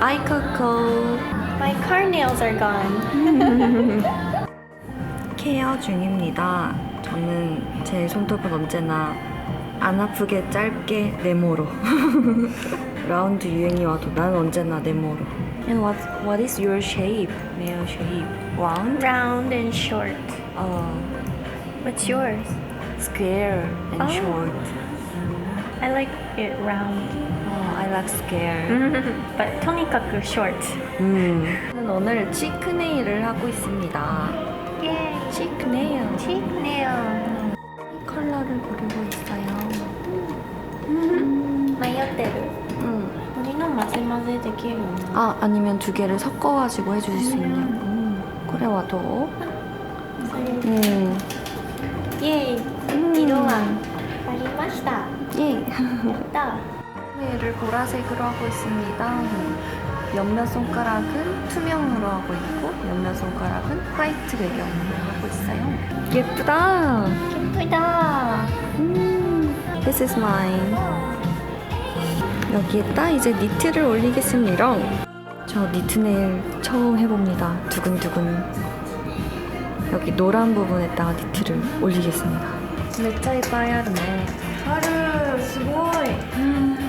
Hi Coco. My car nails are gone. 케어 중입니다. 저는 제 손톱은 언제나 안 아프게 짧게 네모로. 라운드 유행이 와도 난 언제나 네모로. And what what is your shape? Nail shape? Round? Round and short. Uh, What's yours? square and Oh. short. I like it round. Oh, I like square. but とにかく short. 음. 저는 오늘 치크 네일을 하고 있습니다. Yay. 치크 네일. Cheek nail. 컬러를 고르고 있어요. 迷ってる。 음. 鳥の混ぜ混ぜできるの 아 아니면 두 개를 섞어가지고 해주실 수 있냐고. 음. 그래와 도. それ 음. イエイ。 음. 色はありました。や 예. った。 네일을 보라색으로 하고 있습니다. 몇몇 손가락은 투명으로 하고 있고 몇몇 손가락은 화이트 배경으로 하고 있어요. 예쁘다. 예쁘다. 음. This is mine. 여기에다 이제 니트를 올리겠습니다. 저 니트 네일 처음 해봅니다. 두근두근. 여기 노란 부분에다가 니트를 올리겠습니다. 진짜 이뻐요, 네. あるすごい。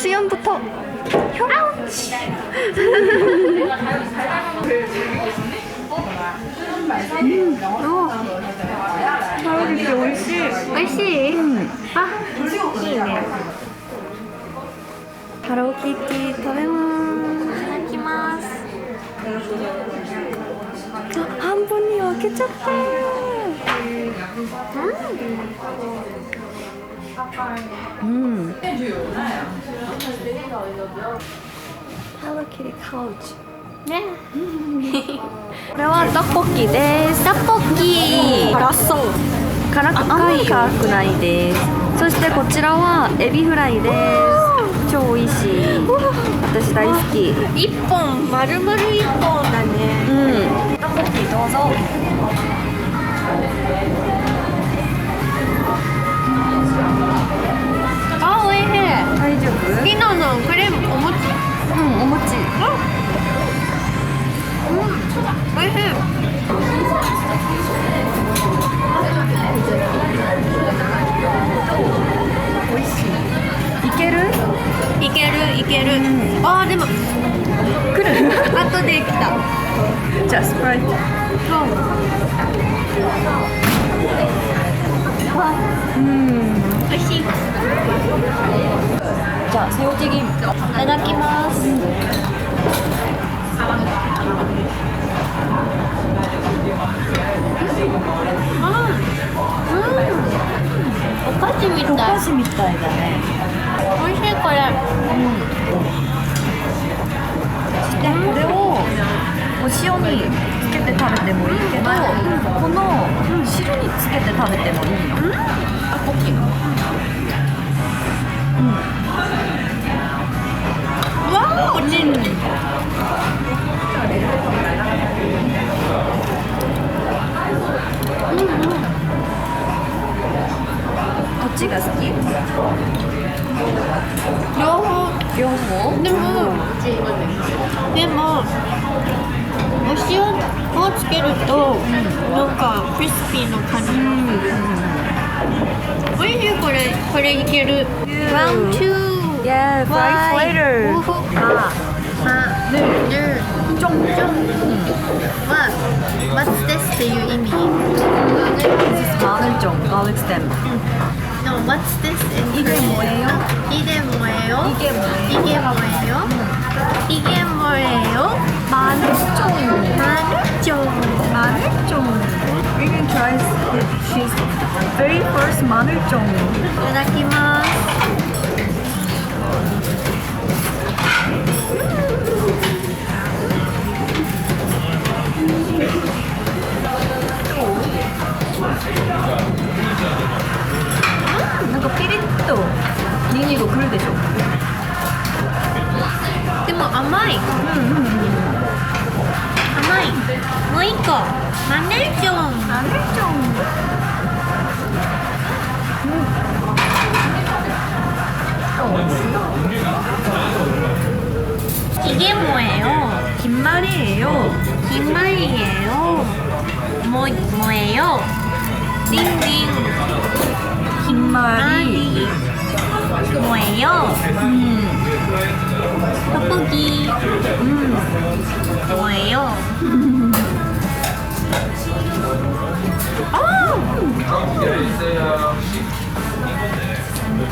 수염부터. 아우치 음. 어. 사우디게 옳지 옳지 아. 이네. 가라오키키 도레마 하키마스. 한 분이 와겠쳤다 음. うん。Hello Kitty Couch。ね。これはトポッキです。トポッキ。辛。辛くない辛くないです。そしてこちらはエビフライです。超美味しい私大好き一本丸々一本だねうんッポッキどうぞあ、おいしい。大丈夫？ピノのクレームお餅？うん、お餅。おいしい。いける？いけるいける。あーでも来る？後で来た。じゃあスプライト。うゃあ、セオチギいただきます。うん、お菓子みたい。お菓子みたいだね。美味しいこれ。うん。でこれをお塩につけて食べてもいいけど、この汁につけて食べてもいいの。うん、あ、ポキ。うん。両方両方でも、でもお塩をつけると、なんかクリスピーの感じ、おいしいこれこれいける Round 2 Yeah, fries later. まあ、ルルは、What's っていう意味。This is garlic、 어, what's this 이게 뭐예요? 이게 뭐예요? 이게 뭐예요? 이게 뭐예요? 이게 뭐예요? 마늘종. 마늘종. 마늘종. You can try it. She's very first 마늘종. 이다키마스. 음, 이게 뭐예요? 김말이에요. 김말이에요. 뭐 뭐예요? 띵띵. 김말이. 말이 뭐예요? 음. 떡볶이. 음. 뭐예요?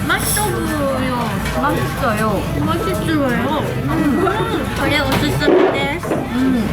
맛있어 보여요. 맛있어요. 맛있어요. 음. 저게 오스스인데. 유